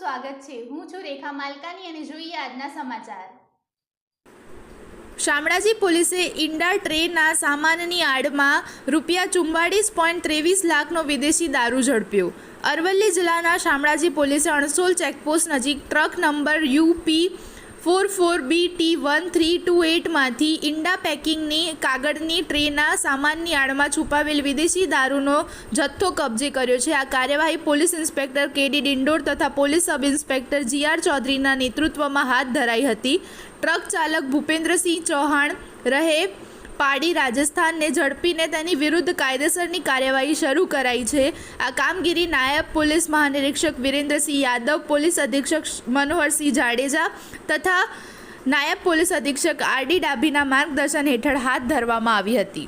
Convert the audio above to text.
સ્વાગત છે. હું છું રેખા માલકાની અને જોઈએ આજના સમાચાર. શામળાજી પોલીસે ઇન્ડા ટ્રેના સામાનની આડમાં રૂપિયા ચુમ્બાળીસ પોઈન્ટ ત્રેવીસ લાખનો વિદેશી દારૂ ઝડપ્યો. અરવલ્લી જિલ્લાના શામળાજી પોલીસે અણસોલ ચેકપોસ્ટ નજીક truck number UP four four B T one three two એટમાંથી ઈંડા પેકિંગની કાગળની ટ્રેના સામાનની આડમાં છુપાવેલ વિદેશી દારૂનો જથ્થો કબજે કર્યો છે. આ કાર્યવાહી પોલીસ ઇન્સ્પેક્ટર કેડી ડિંડોર તથા police sub inspector G R ચૌધરીના નેતૃત્વમાં હાથ ધરાઈ હતી. ટ્રક ચાલક ભૂપેન્દ્રસિંહ ચૌહાણ રહે પાડી રાજસ્થાનને ઝડપીને તેની વિરુદ્ધ કાયદેસરની કાર્યવાહી શરૂ કરાઈ છે. આ કામગીરી નાયબ પોલીસ મહાનિરીક્ષક વિરેન્દ્રસિંહ યાદવ, પોલીસ અધિક્ષક મનોહરસિંહ જાડેજા તથા નાયબ પોલીસ અધિક્ષક આર ડી ડાભીના માર્ગદર્શન હેઠળ હાથ ધરવામાં આવી હતી.